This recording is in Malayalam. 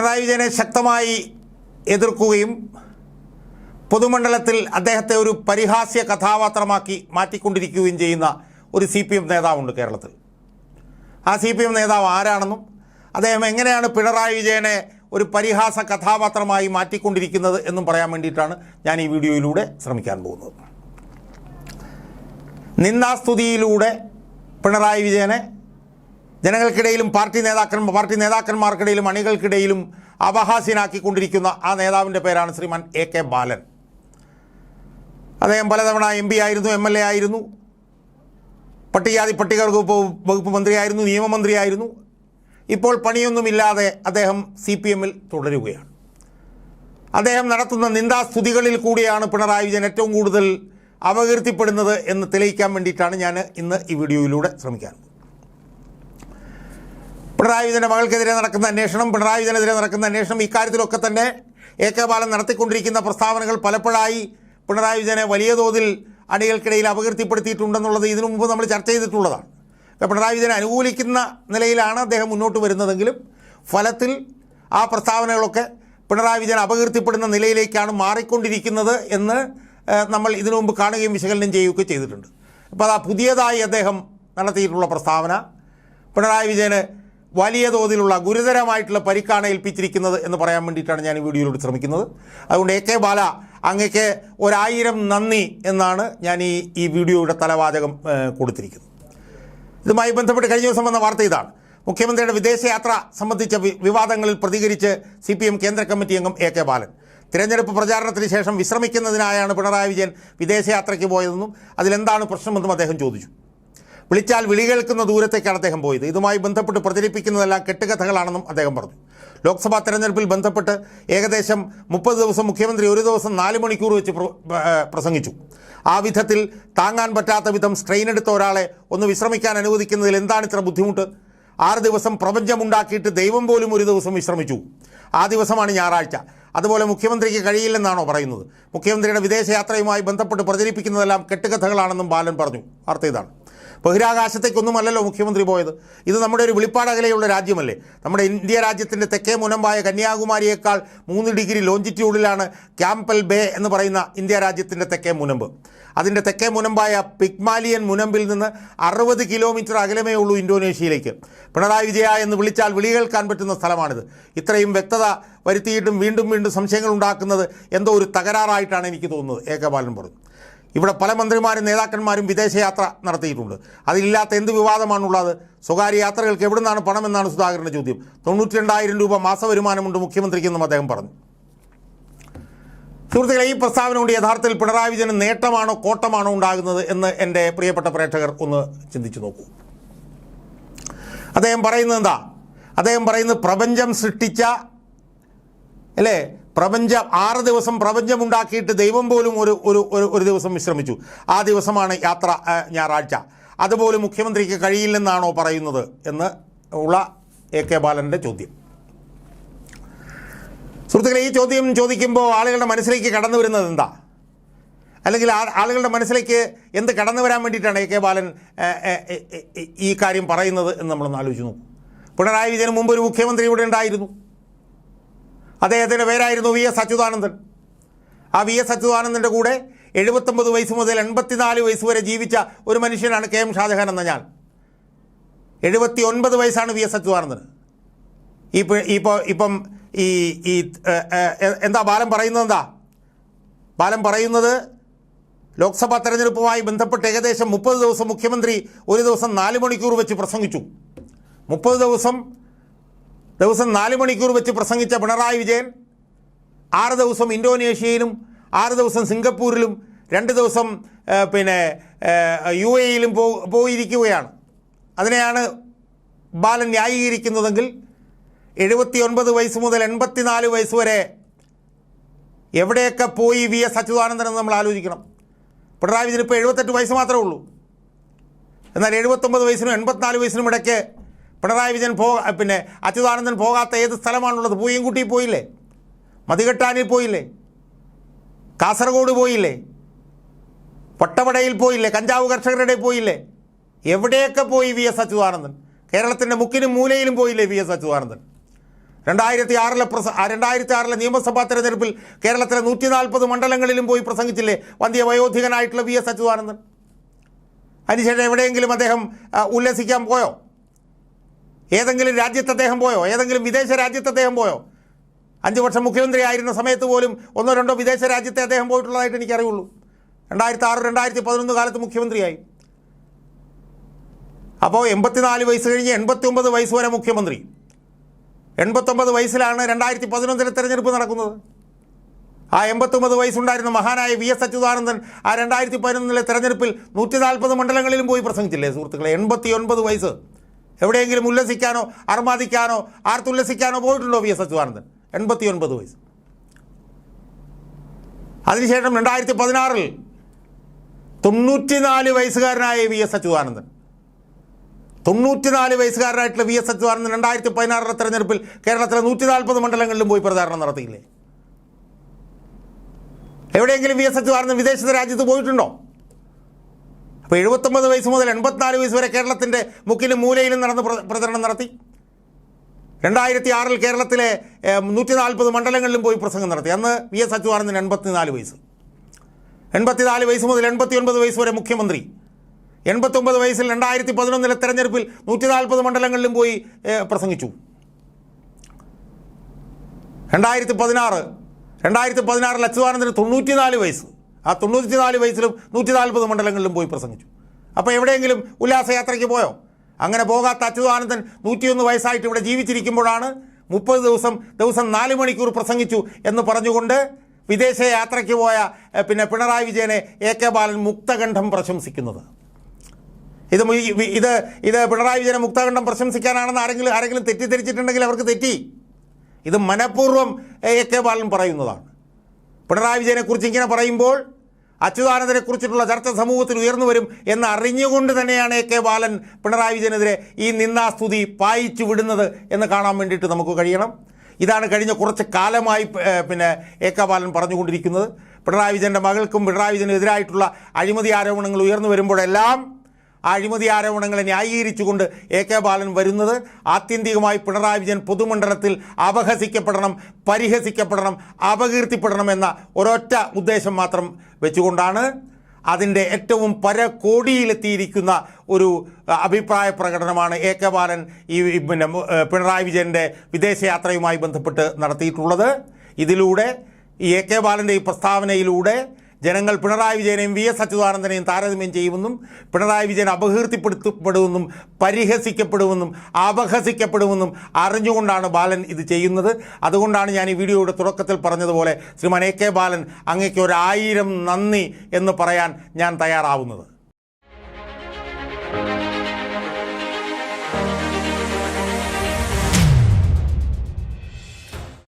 പിണറായി വിജയനെ ശക്തമായി എതിർക്കുകയും പൊതുമണ്ഡലത്തിൽ അദ്ദേഹത്തെ ഒരു പരിഹാസ്യ കഥാപാത്രമാക്കി മാറ്റിക്കൊണ്ടിരിക്കുകയും ചെയ്യുന്ന ഒരു സി പി എം നേതാവുണ്ട് കേരളത്തിൽ. ആ സി പി എം നേതാവ് ആരാണെന്നും അദ്ദേഹം എങ്ങനെയാണ് പിണറായി വിജയനെ ഒരു പരിഹാസ കഥാപാത്രമായി മാറ്റിക്കൊണ്ടിരിക്കുന്നത് എന്നും പറയാൻ വേണ്ടിയിട്ടാണ് ഞാൻ ഈ വീഡിയോയിലൂടെ ശ്രമിക്കാൻ പോകുന്നത്. നിന്ദാസ്തുതിയിലൂടെ പിണറായി വിജയനെ ജനങ്ങൾക്കിടയിലും പാർട്ടി നേതാക്കൻ പാർട്ടി നേതാക്കന്മാർക്കിടയിലും അണികൾക്കിടയിലും അപഹാസ്യനാക്കിക്കൊണ്ടിരിക്കുന്ന ആ നേതാവിന്റെ പേരാണ് ശ്രീമാൻ എ കെ ബാലൻ. അദ്ദേഹം പലതവണ എം പി ആയിരുന്നു എം എൽ എ ആയിരുന്നു. പട്ടികജാതി പട്ടിക വകുപ്പ് മന്ത്രിയായിരുന്നു നിയമമന്ത്രിയായിരുന്നു. ഇപ്പോൾ പണിയൊന്നുമില്ലാതെ അദ്ദേഹം സി പി എമ്മിൽ തുടരുകയാണ്. അദ്ദേഹം നടത്തുന്ന നിന്ദാസ്തുതികളിൽ കൂടിയാണ് പിണറായി വിജയൻ ഏറ്റവും കൂടുതൽ അപകീർത്തിപ്പെടുന്നത് എന്ന് തെളിയിക്കാൻ വേണ്ടിയിട്ടാണ് ഞാൻ ഇന്ന് ഈ വീഡിയോയിലൂടെ ശ്രമിക്കാൻ പിണറായി വിജയന്റെ മകൾക്കെതിരെ നടക്കുന്ന അന്വേഷണം പിണറായി വിജയനെതിരെ നടക്കുന്ന അന്വേഷണം ഇക്കാര്യത്തിലൊക്കെ തന്നെ എ കെ ബാലൻ നടത്തിക്കൊണ്ടിരിക്കുന്ന പ്രസ്താവനകൾ പലപ്പോഴായി പിണറായി വിജയനെ വലിയ തോതിൽ അണികൾക്കിടയിൽ അപകീർത്തിപ്പെടുത്തിയിട്ടുണ്ടെന്നുള്ളത് ഇതിനു മുമ്പ് നമ്മൾ ചർച്ച ചെയ്തിട്ടുള്ളതാണ്. പിണറായി വിജയനെ അനുകൂലിക്കുന്ന നിലയിലാണ് അദ്ദേഹം മുന്നോട്ട് വരുന്നതെങ്കിലും ഫലത്തിൽ ആ പ്രസ്താവനകളൊക്കെ പിണറായി വിജയൻ അപകീർത്തിപ്പെടുന്ന നിലയിലേക്കാണ് മാറിക്കൊണ്ടിരിക്കുന്നത് എന്ന് നമ്മൾ ഇതിനു മുമ്പ് കാണുകയും വിശകലനം ചെയ്യുകയൊക്കെ ചെയ്തിട്ടുണ്ട്. അപ്പോൾ അതാ പുതിയതായി അദ്ദേഹം നടത്തിയിട്ടുള്ള പ്രസ്താവന. പിണറായി വിജയന് വലിയ തോതിലുള്ള ഗുരുതരമായിട്ടുള്ള പരിക്കാണ് ഏൽപ്പിച്ചിരിക്കുന്നത് എന്ന് പറയാൻ വേണ്ടിയിട്ടാണ് ഞാൻ ഈ വീഡിയോയിലൂടെ ശ്രമിക്കുന്നത്. അതുകൊണ്ട് എ കെ ബാല അങ്ങക്ക് ഒരായിരം നന്ദി എന്നാണ് ഞാൻ ഈ ഈ വീഡിയോയുടെ തലവാചകം കൊടുത്തിരിക്കുന്നത്. ഇതുമായി ബന്ധപ്പെട്ട് കഴിഞ്ഞ ദിവസം വന്ന വാർത്ത ഇതാണ്. മുഖ്യമന്ത്രിയുടെ വിദേശയാത്ര സംബന്ധിച്ച വിവാദങ്ങളിൽ പ്രതികരിച്ച് സി പി എം കേന്ദ്ര കമ്മിറ്റി അംഗം എ കെ ബാലൻ. തിരഞ്ഞെടുപ്പ് പ്രചാരണത്തിന് ശേഷം വിശ്രമിക്കുന്നതിനായാണ് പിണറായി വിജയൻ വിദേശയാത്രയ്ക്ക് പോയതെന്നും അതിലെന്താണ് പ്രശ്നമെന്നും അദ്ദേഹം ചോദിച്ചു. വിളിച്ചാൽ വിളി കേൾക്കുന്ന ദൂരത്തേക്കാണ് അദ്ദേഹം പോയത്. ഇതുമായി ബന്ധപ്പെട്ട് പ്രചരിപ്പിക്കുന്നതെല്ലാം കെട്ടുകഥകളാണെന്നും അദ്ദേഹം പറഞ്ഞു. ലോക്സഭാ തെരഞ്ഞെടുപ്പിൽ ബന്ധപ്പെട്ട് ഏകദേശം മുപ്പത് ദിവസം മുഖ്യമന്ത്രി ഒരു ദിവസം നാല് മണിക്കൂർ വെച്ച് പ്രസംഗിച്ചു. ആ വിധത്തിൽ താങ്ങാൻ പറ്റാത്ത വിധം സ്ട്രെയിൻ എടുത്ത ഒരാളെ ഒന്ന് വിശ്രമിക്കാൻ അനുവദിക്കുന്നതിൽ എന്താണ് ഇത്ര ബുദ്ധിമുട്ട്? ആറ് ദിവസം പ്രപഞ്ചമുണ്ടാക്കിയിട്ട് ദൈവം പോലും ഒരു ദിവസം വിശ്രമിച്ചു. ആ ദിവസമാണ് ഞായറാഴ്ച. അതുപോലെ മുഖ്യമന്ത്രിക്ക് കഴിയില്ലെന്നാണോ പറയുന്നത്? മുഖ്യമന്ത്രിയുടെ വിദേശയാത്രയുമായി ബന്ധപ്പെട്ട് പ്രചരിപ്പിക്കുന്നതെല്ലാം കെട്ടുകഥകളാണെന്നും ബാലൻ പറഞ്ഞു. വാർത്ത ഇതാണ്. ബഹിരാകാശത്തേക്കൊന്നുമല്ലല്ലോ മുഖ്യമന്ത്രി പോയത്. ഇത് നമ്മുടെ ഒരു വെളിപ്പാടകലെയുള്ള രാജ്യമല്ലേ. നമ്മുടെ ഇന്ത്യ രാജ്യത്തിന്റെ തെക്കേ മുനമ്പായ കന്യാകുമാരിയേക്കാൾ മൂന്ന് ഡിഗ്രി ലോഞ്ചിറ്റ്യൂഡിലാണ് ക്യാമ്പൽ ബേ എന്ന് പറയുന്ന ഇന്ത്യ രാജ്യത്തിന്റെ തെക്കേ മുനമ്പ്. അതിന്റെ തെക്കേ മുനമ്പായ പിഗ്മാലിയൻ മുനമ്പിൽ നിന്ന് അറുപത് കിലോമീറ്റർ അകലമേ ഉള്ളൂ ഇന്തോനേഷ്യയിലേക്ക്. പിണറായി വിജയ എന്ന് വിളിച്ചാൽ വിളി കേൾക്കാൻ പറ്റുന്ന സ്ഥലമാണിത്. ഇത്രയും വ്യക്തത വരുത്തിയിട്ടും വീണ്ടും വീണ്ടും സംശയങ്ങൾ ഉണ്ടാക്കുന്നത് എന്തോ ഒരു തകരാറായിട്ടാണ് എനിക്ക് തോന്നുന്നത്. എ കെ ബാലൻ പറഞ്ഞു. ഇവിടെ പല മന്ത്രിമാരും നേതാക്കന്മാരും വിദേശയാത്ര നടത്തിയിട്ടുണ്ട്. അതിലില്ലാത്ത എന്ത് വിവാദമാണുള്ളത്? സ്വകാര്യ യാത്രകൾക്ക് എവിടെ നിന്നാണ് പണമെന്നാണ് സുധാകരന്റെ ചോദ്യം. തൊണ്ണൂറ്റി രണ്ടായിരം രൂപ മാസവരുമാനമുണ്ട് മുഖ്യമന്ത്രിക്കെന്നും അദ്ദേഹം പറഞ്ഞു. സുഹൃത്തുക്കളെ ഈ പ്രസ്താവന കൊണ്ട് യഥാർത്ഥത്തിൽ പിണറായി വിജയന് നേട്ടമാണോ കോട്ടമാണോ ഉണ്ടാകുന്നത് എന്ന് എന്റെ പ്രിയപ്പെട്ട പ്രേക്ഷകർ ഒന്ന് ചിന്തിച്ചു നോക്കൂ. അദ്ദേഹം പറയുന്നത് എന്താ? അദ്ദേഹം പറയുന്നത് പ്രപഞ്ചം സൃഷ്ടിച്ച അല്ലേ? പ്രപഞ്ചം ആറ് ദിവസം പ്രപഞ്ചമുണ്ടാക്കിയിട്ട് ദൈവം പോലും ഒരു ഒരു ഒരു ദിവസം വിശ്രമിച്ചു. ആ ദിവസമാണ് യാത്ര ഞായറാഴ്ച. അതുപോലെ മുഖ്യമന്ത്രിക്ക് കഴിയില്ലെന്നാണോ പറയുന്നത് എന്ന് ഉള്ള എ കെ ബാലന്റെ ചോദ്യം. സുഹൃത്തുക്കളെ ഈ ചോദ്യം ചോദിക്കുമ്പോൾ ആളുകളുടെ മനസ്സിലേക്ക് കടന്നു വരുന്നത് എന്താ? അല്ലെങ്കിൽ ആളുകളുടെ മനസ്സിലേക്ക് എന്ത് കടന്നു വരാൻ വേണ്ടിയിട്ടാണ് എ കെ ബാലൻ ഈ കാര്യം പറയുന്നത് എന്ന് നമ്മളൊന്ന് ആലോചിച്ച് നോക്കും. പിണറായി വിജയന് മുമ്പ് ഒരു മുഖ്യമന്ത്രി ഇവിടെ ഉണ്ടായിരുന്നു. അദ്ദേഹത്തിന്റെ പേരായിരുന്നു വി എസ് അച്യുതാനന്ദൻ. ആ വി എസ് അച്യുതാനന്ദന്റെ കൂടെ എഴുപത്തൊമ്പത് വയസ്സ് മുതൽ എൺപത്തിനാല് വയസ്സ് വരെ ജീവിച്ച ഒരു മനുഷ്യനാണ് കെ എം ഷാജഹാൻ എന്ന ഞാൻ. എഴുപത്തി ഒൻപത് വയസ്സാണ് വി എസ് അച്യുതാനന്ദന്. ഇപ്പോൾ ഇപ്പോൾ ഇപ്പം ഈ ഈ എന്താ ബാലം പറയുന്നത് എന്താ? ബാലൻ പറയുന്നത് ലോക്സഭാ തെരഞ്ഞെടുപ്പുമായി ബന്ധപ്പെട്ട് ഏകദേശം മുപ്പത് ദിവസം മുഖ്യമന്ത്രി ഒരു ദിവസം നാല് മണിക്കൂർ വെച്ച് പ്രസംഗിച്ചു. മുപ്പത് ദിവസം ദിവസം നാല് മണിക്കൂർ വെച്ച് പ്രസംഗിച്ച പിണറായി വിജയൻ ആറ് ദിവസം ഇന്തോനേഷ്യയിലും ആറ് ദിവസം സിംഗപ്പൂരിലും രണ്ട് ദിവസം പിന്നെ യു എയിലും പോ പോയിരിക്കുകയാണ്. അതിനെയാണ് ബാലൻ ന്യായീകരിക്കുന്നതെങ്കിൽ എഴുപത്തി ഒൻപത് വയസ്സ് മുതൽ എൺപത്തിനാല് വയസ്സ് വരെ എവിടെയൊക്കെ പോയി വി എസ് അച്യുതാനന്ദൻ എന്ന് നമ്മൾ ആലോചിക്കണം. പിണറായി വിജയൻ ഇപ്പോൾ എഴുപത്തെട്ട് വയസ്സ് മാത്രമേ ഉള്ളൂ. എന്നാൽ എഴുപത്തൊമ്പത് വയസ്സിനും എൺപത്തിനാല് വയസ്സിനും ഇടയ്ക്ക് പിണറായി വിജയൻ പോ പിന്നെ അച്യുതാനന്ദൻ പോകാത്ത ഏത് സ്ഥലമാണുള്ളത്? പൂയംകുട്ടി പോയില്ലേ? മതികെട്ടാനിൽ പോയില്ലേ? കാസർഗോഡ് പോയില്ലേ? പട്ടവടയിൽ പോയില്ലേ? കഞ്ചാവ് കർഷകരുടെ പോയില്ലേ? എവിടെയൊക്കെ പോയി വി എസ് അച്യുതാനന്ദൻ? കേരളത്തിന്റെ മുക്കിനും മൂലയിലും പോയില്ലേ വി എസ് അച്യുതാനന്ദൻ? രണ്ടായിരത്തി ആറിലെ പ്രസ രണ്ടായിരത്തി ആറിലെ നിയമസഭാ തെരഞ്ഞെടുപ്പിൽ കേരളത്തിലെ നൂറ്റി നാൽപ്പത് മണ്ഡലങ്ങളിലും പോയി പ്രസംഗിച്ചില്ലേ വന്ധ്യ വയോധികനായിട്ടുള്ള വി എസ് അച്യുതാനന്ദൻ? അതിനുശേഷം എവിടെയെങ്കിലും അദ്ദേഹം ഉല്ലസിക്കാൻ പോയോ? ഏതെങ്കിലും രാജ്യത്ത് അദ്ദേഹം പോയോ? ഏതെങ്കിലും വിദേശ രാജ്യത്ത് അദ്ദേഹം പോയോ? അഞ്ച് വർഷം മുഖ്യമന്ത്രി ആയിരുന്ന സമയത്ത് പോലും ഒന്നോ രണ്ടോ വിദേശ രാജ്യത്തെ അദ്ദേഹം പോയിട്ടുള്ളതായിട്ട് എനിക്കറിയുള്ളൂ. രണ്ടായിരത്തി ആറ് രണ്ടായിരത്തി പതിനൊന്ന് കാലത്ത് മുഖ്യമന്ത്രിയായി. അപ്പോൾ എൺപത്തിനാല് വയസ്സ് കഴിഞ്ഞ് എൺപത്തി ഒമ്പത് വയസ്സ് വരെ മുഖ്യമന്ത്രി. എൺപത്തൊമ്പത് വയസ്സിലാണ് രണ്ടായിരത്തി പതിനൊന്നിലെ തെരഞ്ഞെടുപ്പ് നടക്കുന്നത്. ആ എൺപത്തൊമ്പത് വയസ്സുണ്ടായിരുന്ന മഹാനായ വി എസ് അച്യുതാനന്ദൻ ആ രണ്ടായിരത്തി പതിനൊന്നിലെ തെരഞ്ഞെടുപ്പിൽ നൂറ്റി നാൽപ്പത് മണ്ഡലങ്ങളിലും പോയി പ്രസംഗിച്ചില്ലേ സുഹൃത്തുക്കളെ? എൺപത്തി ഒൻപത് വയസ്സ്. എവിടെയെങ്കിലും ഉല്ലസിക്കാനോ അർമാദിക്കാനോ ആർത്തുല്ലസിക്കാനോ പോയിട്ടുണ്ടോ വി എസ് അച്യുതാനന്ദൻ? എൺപത്തി ഒൻപത് വയസ്സ്. അതിനുശേഷം രണ്ടായിരത്തി പതിനാറിൽ തൊണ്ണൂറ്റിനാല് വയസ്സുകാരനായ വി എസ് അച്യുതാനന്ദൻ. തൊണ്ണൂറ്റിനാല് വയസ്സുകാരനായിട്ടുള്ള വി എസ് അച്യുതാനന്ദൻ രണ്ടായിരത്തി പതിനാറിലെ തെരഞ്ഞെടുപ്പിൽ കേരളത്തിലെ നൂറ്റി നാൽപ്പത് മണ്ഡലങ്ങളിലും പോയി പ്രചാരണം നടത്തിയില്ലേ? എവിടെയെങ്കിലും വി എസ് അച്യുതാനന്ദൻ വിദേശത്തെ രാജ്യത്ത് പോയിട്ടുണ്ടോ? അപ്പോൾ എഴുപത്തൊമ്പത് വയസ്സ് മുതൽ എൺപത്തിനാല് വയസ്സ് വരെ കേരളത്തിന്റെ മുക്കിലും മൂലയിലും നടന്ന് പ്രചരണം നടത്തി. രണ്ടായിരത്തി ആറിൽ കേരളത്തിലെ നൂറ്റി നാൽപ്പത് മണ്ഡലങ്ങളിലും പോയി പ്രസംഗം നടത്തി. അന്ന് വി എസ് അച്യുതാനന്ദൻ എൺപത്തിനാല് വയസ്സ്. എൺപത്തിനാല് വയസ്സ് മുതൽ എൺപത്തി ഒൻപത് വയസ്സ് വരെ മുഖ്യമന്ത്രി. എൺപത്തൊമ്പത് വയസ്സിൽ രണ്ടായിരത്തി പതിനൊന്നിലെ തെരഞ്ഞെടുപ്പിൽ നൂറ്റി നാൽപ്പത് മണ്ഡലങ്ങളിലും പോയി പ്രസംഗിച്ചു. രണ്ടായിരത്തി പതിനാറ് രണ്ടായിരത്തി പതിനാറിൽ അച്യുതാനന്ദന് തൊണ്ണൂറ്റിനാല് വയസ്സ്. ആ തൊണ്ണൂറ്റിനാല് വയസ്സിലും നൂറ്റി നാൽപ്പത് മണ്ഡലങ്ങളിലും പോയി പ്രസംഗിച്ചു. അപ്പോൾ എവിടെയെങ്കിലും ഉല്ലാസയാത്രയ്ക്ക് പോയോ? അങ്ങനെ പോകാത്ത അച്യുതാനന്ദൻ നൂറ്റിയൊന്ന് വയസ്സായിട്ട് ഇവിടെ ജീവിച്ചിരിക്കുമ്പോഴാണ് മുപ്പത് ദിവസം ദിവസം നാല് മണിക്കൂർ പ്രസംഗിച്ചു എന്ന് പറഞ്ഞുകൊണ്ട് വിദേശ യാത്രയ്ക്ക് പോയ പിന്നെ പിണറായി വിജയനെ എ കെ ബാലൻ മുക്തകണ്ഠം പ്രശംസിക്കുന്നത്. ഇത് ഇത് ഇത് പിണറായി വിജയനെ മുക്തകണ്ഠം പ്രശംസിക്കാനാണെന്ന് ആരെങ്കിലും ആരെങ്കിലും തെറ്റിദ്ധരിച്ചിട്ടുണ്ടെങ്കിൽ അവർക്ക് തെറ്റി. ഇത് മനഃപൂർവം എ കെ ബാലൻ പറയുന്നതാണ്. പിണറായി വിജയനെക്കുറിച്ച് ഇങ്ങനെ പറയുമ്പോൾ അച്യുതാനന്ദനെക്കുറിച്ചിട്ടുള്ള ചർച്ച സമൂഹത്തിൽ ഉയർന്നു വരും എന്ന് അറിഞ്ഞുകൊണ്ട് തന്നെയാണ് എ കെ ബാലൻ പിണറായി വിജയനെതിരെ ഈ നിന്ദാസ്തുതി പായിച്ചു വിടുന്നത് എന്ന് കാണാൻ വേണ്ടിയിട്ട് നമുക്ക് കഴിയണം. ഇതാണ് കഴിഞ്ഞ കുറച്ച് കാലമായി പിന്നെ എ കെ ബാലൻ പറഞ്ഞുകൊണ്ടിരിക്കുന്നത്. പിണറായി വിജയന്റെ മകൾക്കും പിണറായി വിജയനെതിരായിട്ടുള്ള അഴിമതി ആരോപണങ്ങൾ ഉയർന്നു വരുമ്പോഴെല്ലാം അഴിമതി ആരോപണങ്ങളെ ന്യായീകരിച്ചുകൊണ്ട് എ കെ ബാലൻ വരുന്നത്. ആത്യന്തികമായി പിണറായി വിജയൻ പൊതുമണ്ഡലത്തിൽ അപഹസിക്കപ്പെടണം പരിഹസിക്കപ്പെടണം അപകീർത്തിപ്പെടണം എന്ന ഒരൊറ്റ ഉദ്ദേശം മാത്രം വെച്ചുകൊണ്ടാണ് അതിന്റെ ഏറ്റവും പരകോടിയിലെത്തിയിരിക്കുന്ന ഒരു അഭിപ്രായ പ്രകടനമാണ് എ കെ ബാലൻ ഈ പിന്നെ പിണറായി വിജയന്റെ വിദേശയാത്രയുമായി ബന്ധപ്പെട്ട് നടത്തിയിട്ടുള്ളത്. ഇതിലൂടെ ഈ എ കെ ബാലന്റെ ഈ പ്രസ്താവനയിലൂടെ ജനങ്ങൾ പിണറായി വിജയനെയും വി എസ് അച്യുതാനന്ദനെയും താരതമ്യം ചെയ്യുമെന്നും പിണറായി വിജയൻ അപകീർത്തിപ്പെടുത്തപ്പെടുമെന്നും പരിഹസിക്കപ്പെടുമെന്നും അപഹസിക്കപ്പെടുമെന്നും അറിഞ്ഞുകൊണ്ടാണ് ബാലൻ ഇത് ചെയ്യുന്നത്. അതുകൊണ്ടാണ് ഞാൻ ഈ വീഡിയോയുടെ തുടക്കത്തിൽ പറഞ്ഞതുപോലെ ശ്രീമാൻ എ കെ ബാലൻ അങ്ങേക്ക് ഒരായിരം നന്ദി എന്ന് പറയാൻ ഞാൻ തയ്യാറാവുന്നത്.